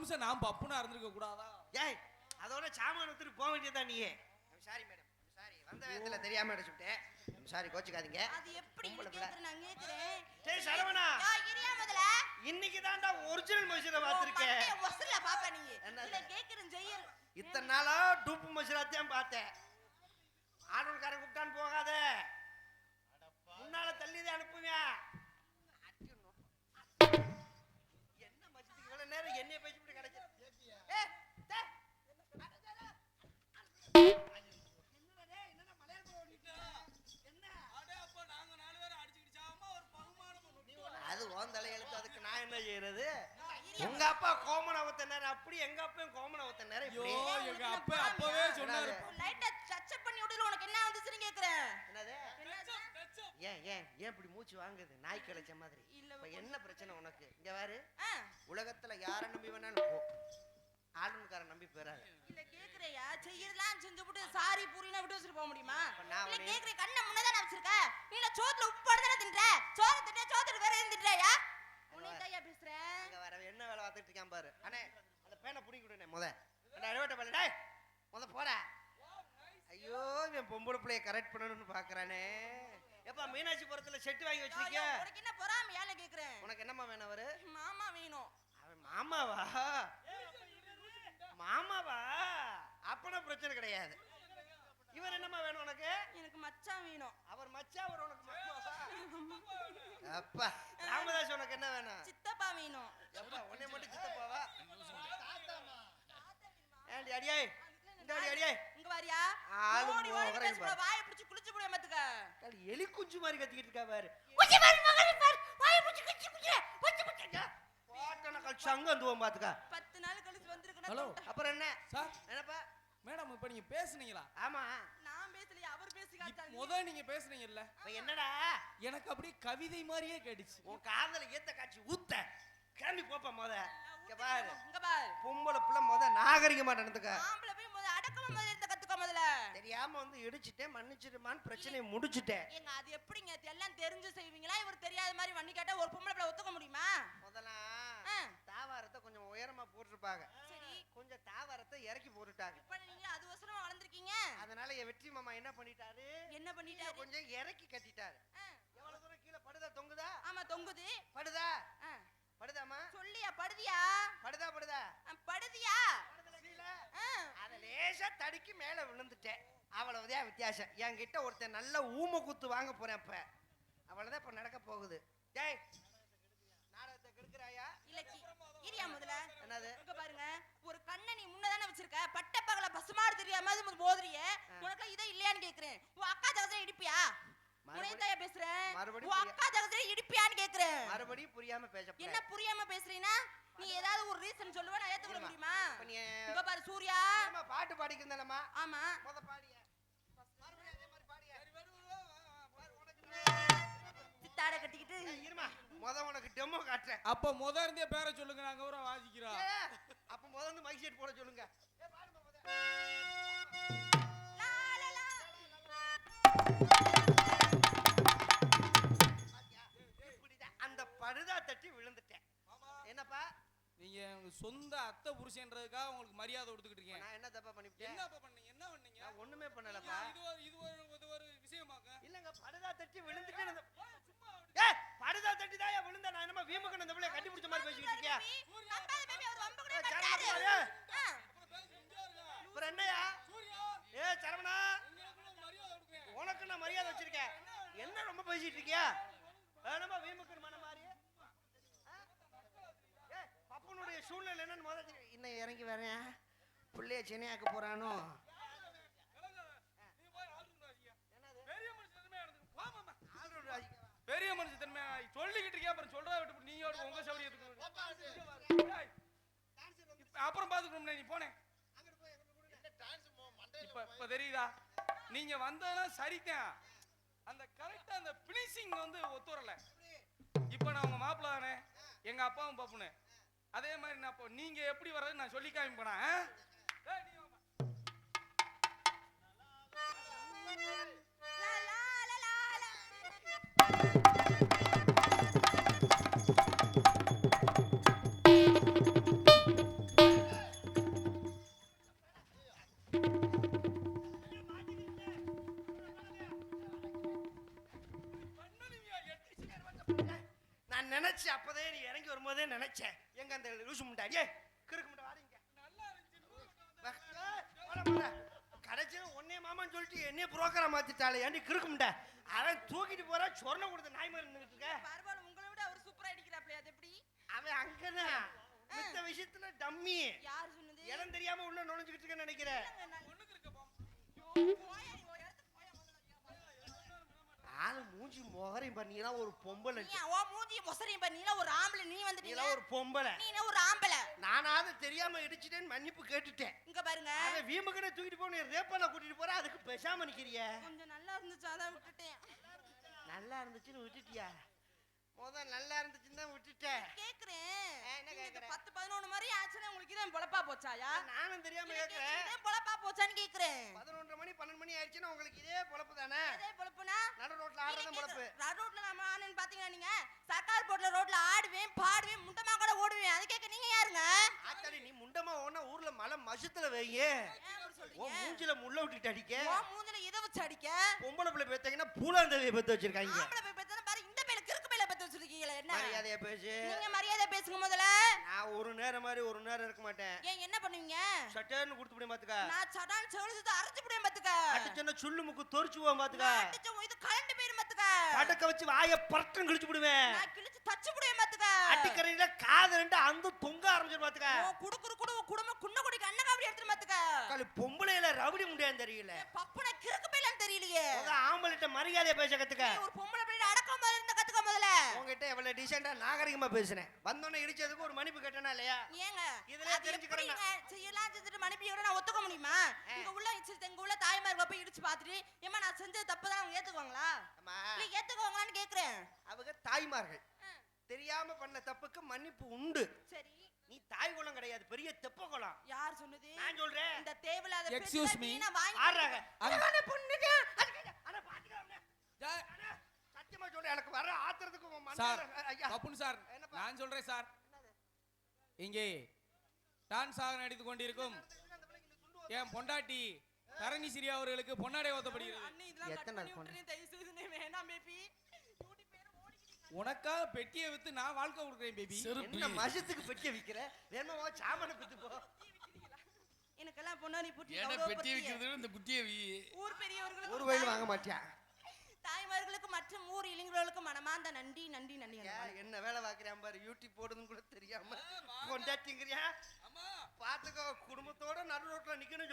நிமிஷம் நான் பப்புனா இருந்திருக்க கூடாதா? ஏய் அதோட சாமான் எடுத்துட்டு போக வேண்டியதா நீ சாரி மேடம் சாரி வந்த விதத்துல தெரியாம அடிச்சுட்டேன் சாரி கோச்சுக்காதீங்க. அது எப்படி நான் கேக்குறேன் டேய் சரவணா. இரியா முதல்ல. இன்னைக்கு தான்டா ஒரிஜினல் மனுஷனை பார்த்திருக்கேன் பார்த்திருக்கேன் ஒசல பாப்பா நீ? இல்ல கேக்குறேன் செய்ய இத்தனை நாளா டூப்பு மனுஷனாத்தையும் பார்த்தேன். ஆடல்காரன் கூப்பிட்டான்னு போகாத. முன்னால தள்ளிதான் அனுப்புவேன் என்ன மச்சத்துக்கு இவ்வளவு நேரம் என்னைய பேசிட்டு கிடைச்சது ஏய், டேய். என்னடா டேய், என்னடா மலையாள போய் ஓடிட்ட? என்ன? அடே அப்பா நாங்க நாலு பேரும் அடிச்சுக்கிட்டு சாமா ஒரு பகுமானம் பண்ணுவோம். அது ஓன் தலையெழுத்து அதுக்கு நான் என்ன செய்யறது? உங்க அப்பா கோமன நேரம் அப்படி எங்க அப்பையும் கோமன ஐயோ இப்படி. எங்க அப்பா அப்பவே சொன்னாரு. லைட்டா டச் பண்ணி விடுல உனக்கு என்ன வந்துச்சுன்னு கேக்குறேன். என்னது? ஏன் ஏன் ஏன் இப்படி மூச்சு வாங்குது? நாய் கிளைச்ச மாதிரி. இல்ல இப்ப என்ன பிரச்சனை உனக்கு? இங்க பாரு. உலகத்துல யார நம்பி வேணாலும் போ. ஆளுநர்காரன் நம்பி போறாரு இல்ல கேக்குறியா செய்யறதெல்லாம் செஞ்சு விட்டு சாரி பூரினா விட்டு வச்சுட்டு போக முடியுமா? இல்ல கேக்குறேன் கண்ணை முன்னதானே வச்சிருக்க? நீ சோத்துல உப்பு போட்டு தானே தின்ற? சோறு தின்ற சோத்துல வேற எதுவும் தின்றாயா உன்னை தாயா பேசுறேன் அங்க வர என்ன வேலை பார்த்துட்டு இருக்கான் பாரு. அண்ணே அந்த பேனை பிடிங்கி விடுனே முத. அழுவட்ட டேய் முத போடா. ஐயோ இவன் பொம்பளை பிள்ளைய கரெக்ட் பண்ணணும்னு பாக்குறானே. எப்பா மீனாட்சிபுரத்துல செட்டு வாங்கி வச்சிருக்கிய? உனக்கு என்ன பொறாமையால கேக்குறேன். உனக்கு என்னம்மா வேணும் அவரு? மாமா வேணும். அவன் மாமாவா? மாமாவா? அப்பனா பிரச்சனை கிடையாது. இவர் என்னம்மா வேணும் உனக்கு? எனக்கு மச்சான் வேணும். அவர் மச்சா அவர் உனக்கு அப்பா ராமதாஸ் உனக்கு என்ன வேணும்? சித்தப்பா வேணும். எப்பா உன்னை மட்டும் சித்தப்பாவா? ஏண்டி அடியாய் இந்த அடி அடியாய். இங்க வாரியா? ஆளு வாயை பிடிச்சு குளிச்சு போட மாத்துக்க கால் எலி குஞ்சு மாதிரி கத்திக்கிட்டு இருக்கா பாரு. குச்சி பாரு மகனே பாரு. வாயை பிடிச்சு பாட்டன கல் பாத்துக்கா. நாள் கழிச்சு வந்திருக்கேன் ஹலோ. அப்புறம் என்ன? சார். என்னப்பா? மேடம் இப்ப நீங்க பேசுனீங்களா? ஆமா. நான் பேசலையே அவர் பேசி இப்ப காட்டாரு முத நீங்க பேசுனீங்கல்ல. என்னடா? எனக்கு அப்படியே கவிதை மாதிரியே கேட்டுச்சு. உன் காதல ஏத்த காட்சி ஊத்த. கிளம்பி போப்பா முத. பாரு. பொம்பளை பிள்ளை முத நாகரிகமா நடந்துக்க. ஆம்பளை போய் முதல்ல அடக்கமா முதல்ல இருந்த கத்துக்க முதல்ல. தெரியாம வந்து இடிச்சிட்டேன் மன்னிச்சிருமான்னு பிரச்சனையை முடிச்சிட்டேன். ஏங்க அது எப்படிங்க? எல்லாம் தெரிஞ்சு செய்வீங்களா? இவர் தெரியாத மாதிரி வண்டி கேட்டா ஒரு பொம்பளை பிள்ளை ஒத்துக்க முடியுமா? முதல்ல தாவாரத்தை கொஞ்சம் உயரமா போட்டிருப்பாங்க. சரி. கொஞ்சம் தாவாரத்தை இறக்கி போட்டுட்டாங்க. இப்ப நீங்க அது வசனமா வளர்ந்துருக்கீங்க? அதனால என் வெற்றி மாமா என்ன பண்ணிட்டாரு? என்ன பண்ணிட்டாரு? கொஞ்சம் இறக்கி கட்டிட்டாரு. எவ்வளவு தூரம் கீழே படுதா? தொங்குதா? ஆமா தொங்குது. படுதா? சொல்லியா படுதியா? படுதா படுதா? படுதியா? அத லேசா தடுக்கி மேல விழுந்துட்டேன். அவ்வளவுதான் வித்தியாசம். என்கிட்ட ஒருத்தன் நல்ல ஊம குத்து வாங்க போறேன் இப்ப. அவ்வளவுதான் இப்ப நடக்க போகுது. டேய் நாடகத்தை கெடுக்கிறாயா? இல்ல கி- இரியா முதல்ல. என்னது? இங்க பாருங்க. ஒரு கண்ணை நீ முன்னதானே வச்சிருக்க? பட்ட பகல பசுமாடு தெரியாம போதுறிய? உனக்கு இதே இல்லையான்னு கேக்குறேன். உன் அக்கா தகசல இடிப்பியா? மறுபடி- உனைத்தாயா பேசுறேன் மறுபடியும் உன் அக்கா இடிப்பியான்னு கேக்குறேன் மறுபடியும் புரியாம பேச என்ன புரியாம பேசுறீனா நீ ஏதாவது ஒரு ரீசன் சொல்லுவ நான் ஏத்துக்க. முடியுமா? இப்ப பாரு சூர்யா. பாட்டு பாடிக்கிறதானம்மா ஆமா. முத பாடிய. மறுபடியும் அதே மாதிரி பாடிய. சித்தாட கட்டிக்கிட்டு. இருமா முத உனக்கு டெமோ காட்டுறேன். அப்ப முத இருந்தே பேரை சொல்லுங்க நாங்க ஒரு வாசிக்கிறோம். அப்ப முத வந்து மைக் செட் போட சொல்லுங்க. நீங்க உங்க சொந்த அத்தை புருஷன்றதுக்காக உங்களுக்கு மரியாதை கொடுத்துக்கிட்டு இருக்கேன் நான் என்ன தப்பா பண்ணிவிட்டேன்? என்ன பண்ணீங்க? என்ன பண்ணீங்க? நான் ஒண்ணுமே பண்ணலப்பா. இது ஒரு இது ஒரு இது ஒரு விஷயமாக்க. இல்லங்க படுதா தட்டி விழுந்துட்டேன். அந்த- ஏய் படுதா தட்டி தான் ஏன் விழுந்தா நான் என்னமா வீமுக்கு அந்த பிள்ளைய கட்டி பிடிச்ச மாதிரி பேசிக்கிட்டு இருக்கியா? பேபி, நம்பாத பேபி, அவர் வம்பு கூட ஏய், ஏய், அப்புறம் என்னையா? ஏ சரவணா. உனக்கு நான் மரியாதை வச்சிருக்கேன். என்ன ரொம்ப பேசிட்டு இருக்கியா? வேணுமா வீமுக்கு மன மாதிரி ஆ? ஏய், பப்பனுடைய சூழ்நிலை என்னன்னு முதல்ல தெரியும். இன்னும் இறங்கி வரேன். பிள்ளைய சென்னையாக்க போறானோ? பெரிய மனுஷன் தன்மையா சொல்லிக்கிட்டு இருக்கேன். அப்புறம் சொல்றா விட்டு நீ உங்க சௌரியத்துக்கு அப்புறம் பாத்துக்கணும்ல நீ போனேன் இப்ப இப்ப தெரியுதா? நீங்க வந்ததெல்லாம் சரிதான் அந்த கரெக்டா அந்த பினிஷிங் வந்து ஒத்து வரல இப்ப நான் உங்க மாப்பிள்ள தானே. எங்க அப்பாவும் பாப்புனு அதே மாதிரி நான் இப்போ நீங்க எப்படி வர்றது நான் சொல்லி காமிப்பேனா ஆ? ஏய், வரும்போதே நினைச்சேன். எங்க அந்த லூசு முண்டாடி? கிறுக்கு முண்டை வாடிங்க கடைசியில் ஒன்னே மாமான்னு சொல்லிட்டு என்னைய புரோக்கரா மாத்திட்டாளே. ஏன்டி கிறுக்கு முண்டை? அவன் தூக்கிட்டு போறா சொர்ண கொடுத்த நாய் மாதிரி நின்னுட்டு இருக்க. பரவாயில்ல உங்களை விட அவர் சூப்பரா அடிக்கிறாப்ல அது எப்படி? அவன் அங்கதான். மித்த விஷயத்துல டம்மி. யார் சொன்னது? இடம் தெரியாம உள்ள நுழைஞ்சுக்கிட்டு இருக்கேன்னு நினைக்கிறேன். ஆளு மூஞ்சி மொகரையும் பாரு நீலாம் ஒரு பொம்பளை. நீ ஓ மூஞ்சி மொசரையும் பாரு ஒரு ஆம்பளை. நீ வந்துட்டு நீலாம் ஒரு பொம்பளை. நீனா ஒரு ஆம்பளை? நானாவது தெரியாம இடிச்சிட்டேன்னு மன்னிப்பு கேட்டுட்டேன். இங்க பாருங்க. அத வீமுக்கனே தூக்கிட்டு போன ரேப்பல கூட்டிட்டு போற அதுக்கு பேசாம நிக்கிறிய. கொஞ்சம் நல்லா இருந்துச்சு அதான் விட்டுட்டேன். நல்லா இருந்துச்சுன்னு விட்டுட்டியா? முத நல்லா இருந்துச்சுன்னு தான் விட்டுட்டேன். கேக்குறேன். என்ன கேக்குறேன் 10 11 போச்சாயா? நானும் தெரியாம கேக்குறேன். இதே பொழப்பா போச்சான்னு கேக்குறேன். பதினொன்றரை மணி பன்னெண்டு மணி ஆயிடுச்சுன்னா உங்களுக்கு இதே பொழப்பு தானே? அதே பொழப்புனா? நடு ரோட்ல ஆடுறதும் பொழப்பு. ரோட்ல நம்ம ஆனன்னு பாத்தீங்கன்னா நீங்க? சர்க்கார் போட்ல ரோட்ல ஆடுவேன் பாடுவேன் முண்டமா கூட ஓடுவேன். அது கேட்க நீங்க யாருங்க? ஆத்தாடி நீ முண்டமா ஓனா ஊர்ல மலை மசத்துல அப்படி ஓ மூஞ்சில முள்ள விட்டுட்டு அடிக்க. உன் மூஞ்சில இதை வச்சு அடிக்க? பொம்பளை பிள்ளை பேத்தாங்கன்னா பூலாந்தவியை பத்து வச்சிருக்காங்க. ஆம்பளை போய் பேசுனா பாரு இந்த பேல கிறுக்கு பேல பத்தி வச்சிருக்கீங்களே என்ன? மரியாதையா பேசு. நீங்க மரியாதை பேசுங்க முதல்ல. நான் ஒரு நேரம் மாதிரி ஒரு நேரம் இருக்க மாட்டேன். ஏன் என்ன பண்ணுவீங்க? சட்டேன்னு கொடுத்து போய் பாத்துக்க. நான் சடான் செவலிச்சு அரைச்சு புடியும் பாத்துக்க. அடிச்சோன்னா சுள்ளு முக்கு தொறிச்சு போவோம் பாத்துக்க. அடிச்ச இது கரண்ட் போயிரும் பாத்துக்க. படக்க வச்சு வாய பறட்டும் கிழிச்சு விடுவேன் நான் கிழிச்சு தச்சு புடியும் பாத்துக்க. அடிக்கரையில காது ரெண்டு அந்த தொங்க ஆரம்பிச்சிரு பாத்துக்க. குடுக்குற கூட உன் குடும்பம் குன்ன குடிக்கு அண்ணன் காவடி எடுத்துட்டு பாத்துக்க. காலி பொம்பளையில ரவுடி முடியான்னு தெரியல. பப்புன கிறுக்கு பேலன்னு தெரியலையே. ஆம்பளைட்ட மரியாதையா பேச கத்துக்க. ஒரு பொம்பளை பிள்ளை அடக்கம் மாதிரி இருந்த கத்துக்க முதல்ல உங்ககிட்ட எவ்வளவு டீசெண்டா நாகரிகமா பேசுனேன். வந்தோடனே இடிச்சதுக்கு ஒரு மன்னிப்பு கேட்டனா இல்லையா? ஏங்க இதுலயே அது தெரிஞ்சுக்கிறேன்? செய்யலாம் செஞ்சுட்டு மனுப்பியோட நான் ஒத்துக்க முடியுமா? இங்க உள்ள இங்க உள்ள தாய்மார்களை போய் இடிச்சு பார்த்துட்டு ஏமா நான் செஞ்சது தப்பு தான் அவங்க ஏத்துக்குவாங்களா? ஏத்துக்குவாங்களான்னு கேக்குறேன். அவங்க தாய்மார்கள். தெரியாம பண்ண தப்புக்கு மன்னிப்பு உண்டு. சரி. நீ தாய் குலம் கிடையாது பெரிய தெப்ப குலம். யார் சொன்னது? நான் சொல்றேன். இந்த Excuse பேச்செல்லாம் me. வீணா வாங்கி ஆடுறாங்க அங்க- அழகான பொண்ணுங்க அதுக்கு- அட பாத்துக்கலாம்ல. ஜா- அண்ணா, சத்தியமா சொல்றேன் எனக்கு வர ஆத்திரத்துக்கு உன் சார் பப்புன் சார்? நான் சொல்றேன் சார். இங்கே டான்ஸ் ஆக நடித்துக் கொண்டிருக்கும் என் பொண்டாட்டி தரணி சிரியா அவர்களுக்கு பொன்னாடை ஓத்தப்படுகிறது. உனக்காக பெட்டியை வித்து நான் வாழ்க்கை கொடுக்குறேன் பேபி என்ன மசத்துக்கு பெட்டிய விக்கிற? வேணுமா சாமான பித்து போ. எனக்கெல்லாம் பொன்னாடி புட்டி ஏன்னா அவ்வளோ பெட்டி பத்திய. வைக்கிறது இந்த குட்டியை வி ஊர் பெரியவர்களுக்கு ஒரு வயல் வாங்க மாட்டியா? மற்றும் ஊர் இளைஞர்களுக்கு மனமார்ந்த நன்றி நன்றி நன்றி என்ன வேலை பாக்குறேன் பாரு யூடியூப் போடுதுன்னு கூட தெரியாம கொண்டாட்டிங்கிறியா? அம்மா பாத்துக்கோ குடும்பத்தோட நடு ரோட்ல நிக்கணும்